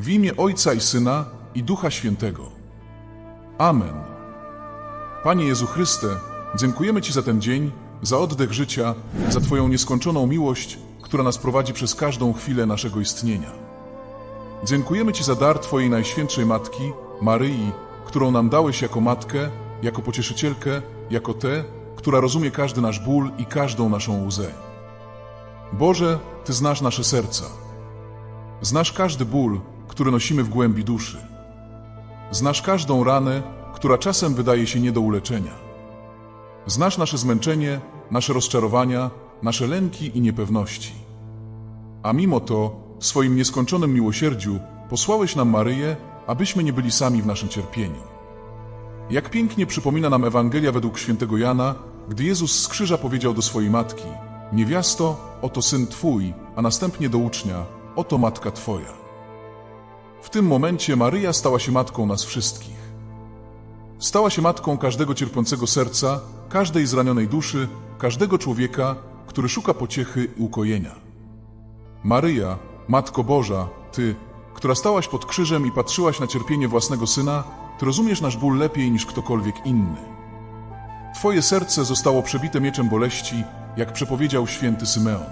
W imię Ojca i Syna i Ducha Świętego. Amen. Panie Jezu Chryste, dziękujemy Ci za ten dzień, za oddech życia, za Twoją nieskończoną miłość, która nas prowadzi przez każdą chwilę naszego istnienia. Dziękujemy Ci za dar Twojej Najświętszej Matki, Maryi, którą nam dałeś jako matkę, jako pocieszycielkę, jako tę, która rozumie każdy nasz ból i każdą naszą łzę. Boże, Ty znasz nasze serca. Znasz każdy ból, który nosimy w głębi duszy. Znasz każdą ranę, która czasem wydaje się nie do uleczenia. Znasz nasze zmęczenie, nasze rozczarowania, nasze lęki i niepewności. A mimo to, w swoim nieskończonym miłosierdziu, posłałeś nam Maryję, abyśmy nie byli sami w naszym cierpieniu. Jak pięknie przypomina nam Ewangelia według świętego Jana, gdy Jezus z krzyża powiedział do swojej matki: Niewiasto, oto syn twój, a następnie do ucznia: Oto matka twoja. W tym momencie Maryja stała się matką nas wszystkich. Stała się matką każdego cierpiącego serca, każdej zranionej duszy, każdego człowieka, który szuka pociechy i ukojenia. Maryja, Matko Boża, Ty, która stałaś pod krzyżem i patrzyłaś na cierpienie własnego syna, Ty rozumiesz nasz ból lepiej niż ktokolwiek inny. Twoje serce zostało przebite mieczem boleści, jak przepowiedział święty Symeon.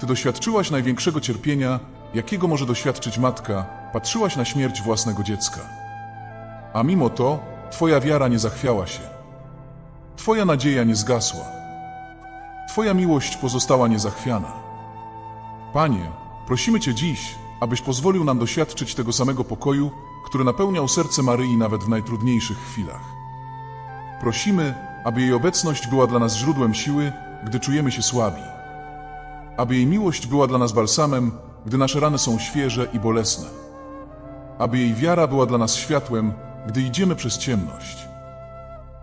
Ty doświadczyłaś największego cierpienia, jakiego może doświadczyć matka, patrzyłaś na śmierć własnego dziecka. A mimo to Twoja wiara nie zachwiała się. Twoja nadzieja nie zgasła. Twoja miłość pozostała niezachwiana. Panie, prosimy Cię dziś, abyś pozwolił nam doświadczyć tego samego pokoju, który napełniał serce Maryi nawet w najtrudniejszych chwilach. Prosimy, aby jej obecność była dla nas źródłem siły, gdy czujemy się słabi. Aby jej miłość była dla nas balsamem, gdy nasze rany są świeże i bolesne. Aby jej wiara była dla nas światłem, gdy idziemy przez ciemność.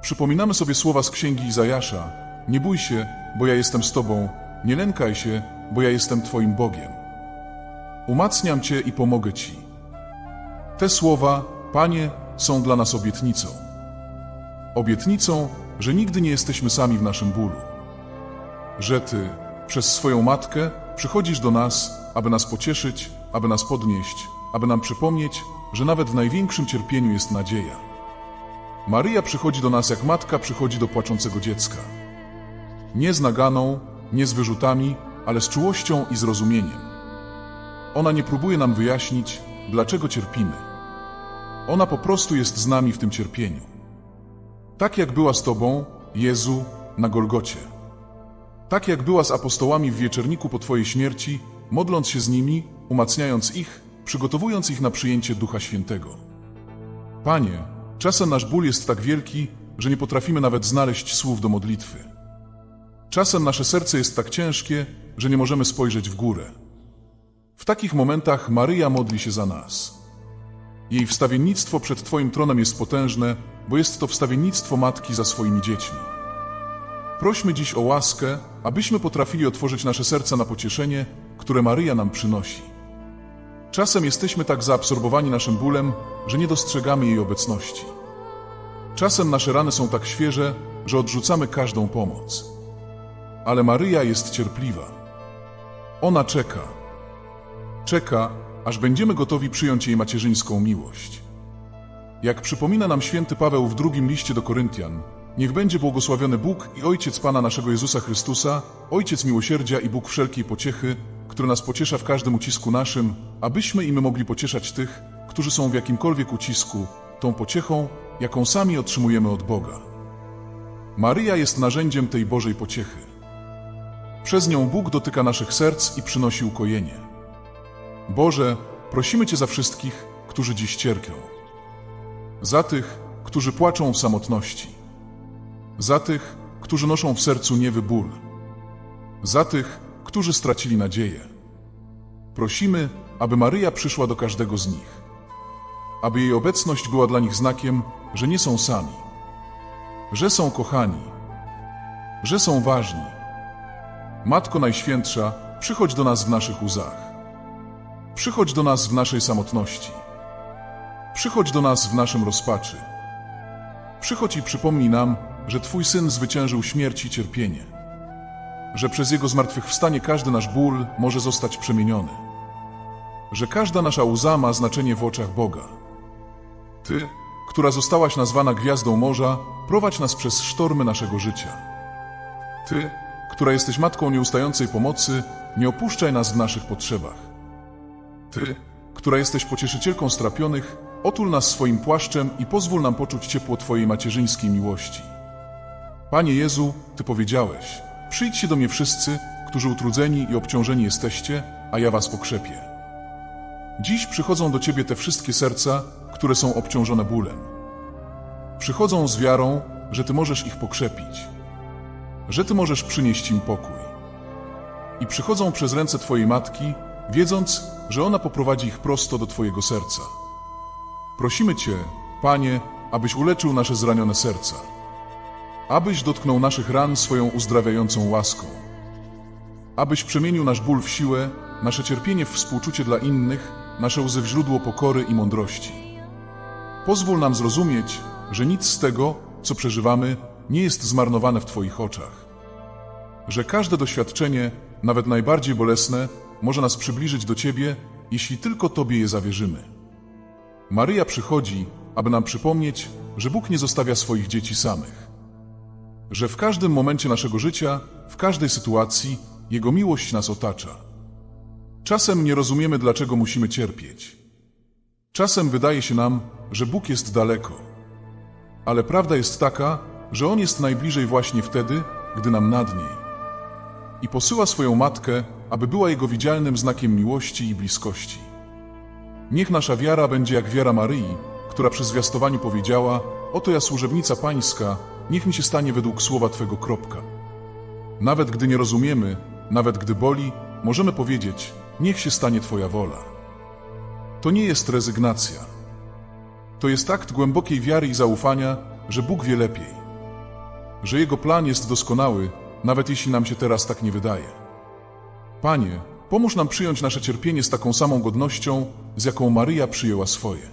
Przypominamy sobie słowa z księgi Izajasza: Nie bój się, bo ja jestem z Tobą, nie lękaj się, bo ja jestem Twoim Bogiem. Umacniam Cię i pomogę Ci. Te słowa, Panie, są dla nas obietnicą. Obietnicą, że nigdy nie jesteśmy sami w naszym bólu. Że Ty, przez swoją matkę, przychodzisz do nas, aby nas pocieszyć, aby nas podnieść, aby nam przypomnieć, że nawet w największym cierpieniu jest nadzieja. Maryja przychodzi do nas jak matka przychodzi do płaczącego dziecka. Nie z naganą, nie z wyrzutami, ale z czułością i zrozumieniem. Ona nie próbuje nam wyjaśnić, dlaczego cierpimy. Ona po prostu jest z nami w tym cierpieniu. Tak jak była z Tobą, Jezu, na Golgocie. Tak jak była z apostołami w wieczerniku po Twojej śmierci, modląc się z nimi, umacniając ich, przygotowując ich na przyjęcie Ducha Świętego. Panie, czasem nasz ból jest tak wielki, że nie potrafimy nawet znaleźć słów do modlitwy. Czasem nasze serce jest tak ciężkie, że nie możemy spojrzeć w górę. W takich momentach Maryja modli się za nas. Jej wstawiennictwo przed Twoim tronem jest potężne, bo jest to wstawiennictwo matki za swoimi dziećmi. Prośmy dziś o łaskę, abyśmy potrafili otworzyć nasze serca na pocieszenie, które Maryja nam przynosi. Czasem jesteśmy tak zaabsorbowani naszym bólem, że nie dostrzegamy jej obecności. Czasem nasze rany są tak świeże, że odrzucamy każdą pomoc. Ale Maryja jest cierpliwa. Ona czeka. Czeka, aż będziemy gotowi przyjąć jej macierzyńską miłość. Jak przypomina nam święty Paweł w drugim liście do Koryntian, niech będzie błogosławiony Bóg i Ojciec Pana naszego Jezusa Chrystusa, Ojciec miłosierdzia i Bóg wszelkiej pociechy, który nas pociesza w każdym ucisku naszym, abyśmy i my mogli pocieszać tych, którzy są w jakimkolwiek ucisku, tą pociechą, jaką sami otrzymujemy od Boga. Maryja jest narzędziem tej Bożej pociechy. Przez nią Bóg dotyka naszych serc i przynosi ukojenie. Boże, prosimy Cię za wszystkich, którzy dziś cierpią. Za tych, którzy płaczą w samotności. Za tych, którzy noszą w sercu niewy ból. Za tych, którzy stracili nadzieję. Prosimy, aby Maryja przyszła do każdego z nich. Aby jej obecność była dla nich znakiem, że nie są sami. Że są kochani. Że są ważni. Matko Najświętsza, przychodź do nas w naszych łzach. Przychodź do nas w naszej samotności. Przychodź do nas w naszym rozpaczy. Przychodź i przypomnij nam, że Twój Syn zwyciężył śmierć i cierpienie. Że przez Jego zmartwychwstanie każdy nasz ból może zostać przemieniony. że każda nasza łza ma znaczenie w oczach Boga. Ty, która zostałaś nazwana gwiazdą morza, prowadź nas przez sztormy naszego życia. Ty, która jesteś matką nieustającej pomocy, nie opuszczaj nas w naszych potrzebach. Ty, która jesteś pocieszycielką strapionych, otul nas swoim płaszczem i pozwól nam poczuć ciepło Twojej macierzyńskiej miłości. Panie Jezu, Ty powiedziałeś, przyjdźcie do mnie wszyscy, którzy utrudzeni i obciążeni jesteście, a ja was pokrzepię. Dziś przychodzą do Ciebie te wszystkie serca, które są obciążone bólem. Przychodzą z wiarą, że Ty możesz ich pokrzepić, że Ty możesz przynieść im pokój. I przychodzą przez ręce Twojej matki, wiedząc, że ona poprowadzi ich prosto do Twojego serca. Prosimy Cię, Panie, abyś uleczył nasze zranione serca, abyś dotknął naszych ran swoją uzdrawiającą łaską, abyś przemienił nasz ból w siłę, nasze cierpienie w współczucie dla innych, nasze łzy w źródło pokory i mądrości. Pozwól nam zrozumieć, że nic z tego, co przeżywamy, nie jest zmarnowane w Twoich oczach. Że każde doświadczenie, nawet najbardziej bolesne, może nas przybliżyć do Ciebie, jeśli tylko Tobie je zawierzymy. Maryja przychodzi, aby nam przypomnieć, że Bóg nie zostawia swoich dzieci samych. Że w każdym momencie naszego życia, w każdej sytuacji, Jego miłość nas otacza. Czasem nie rozumiemy, dlaczego musimy cierpieć. Czasem wydaje się nam, że Bóg jest daleko. Ale prawda jest taka, że On jest najbliżej właśnie wtedy, gdy nam nadniej. I posyła swoją matkę, aby była Jego widzialnym znakiem miłości i bliskości. Niech nasza wiara będzie jak wiara Maryi, która przy zwiastowaniu powiedziała: Oto ja służebnica Pańska, niech mi się stanie według słowa Twego kropka. Nawet gdy nie rozumiemy, nawet gdy boli, możemy powiedzieć: Niech się stanie Twoja wola. To nie jest rezygnacja. To jest akt głębokiej wiary i zaufania, że Bóg wie lepiej. Że Jego plan jest doskonały, nawet jeśli nam się teraz tak nie wydaje. Panie, pomóż nam przyjąć nasze cierpienie z taką samą godnością, z jaką Maryja przyjęła swoje.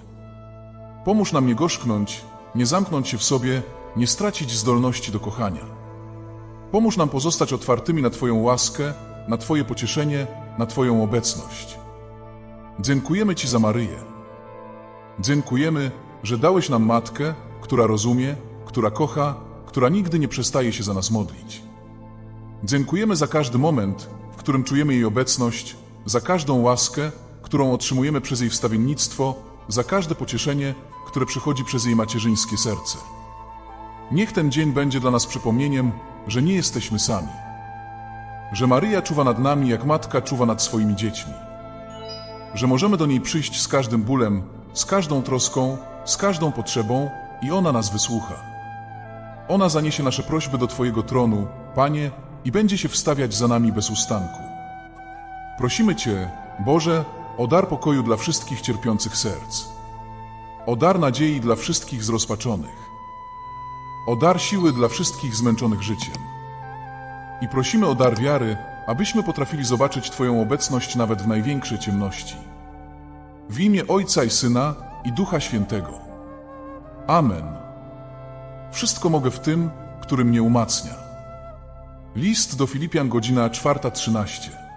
Pomóż nam nie gorzknąć, nie zamknąć się w sobie, nie stracić zdolności do kochania. Pomóż nam pozostać otwartymi na Twoją łaskę, na Twoje pocieszenie, na Twoją obecność. Dziękujemy Ci za Maryję. Dziękujemy, że dałeś nam matkę, która rozumie, która kocha, która nigdy nie przestaje się za nas modlić. Dziękujemy za każdy moment, w którym czujemy jej obecność, za każdą łaskę, którą otrzymujemy przez jej wstawiennictwo, za każde pocieszenie, które przychodzi przez jej macierzyńskie serce. Niech ten dzień będzie dla nas przypomnieniem, że nie jesteśmy sami. Że Maryja czuwa nad nami, jak matka czuwa nad swoimi dziećmi. Że możemy do niej przyjść z każdym bólem, z każdą troską, z każdą potrzebą i ona nas wysłucha. Ona zaniesie nasze prośby do Twojego tronu, Panie, i będzie się wstawiać za nami bez ustanku. Prosimy Cię, Boże, o dar pokoju dla wszystkich cierpiących serc. O dar nadziei dla wszystkich zrozpaczonych. O dar siły dla wszystkich zmęczonych życiem. I prosimy o dar wiary, abyśmy potrafili zobaczyć Twoją obecność nawet w największej ciemności. W imię Ojca i Syna i Ducha Świętego. Amen. Wszystko mogę w tym, który mnie umacnia. List do Filipian, godzina 4.13.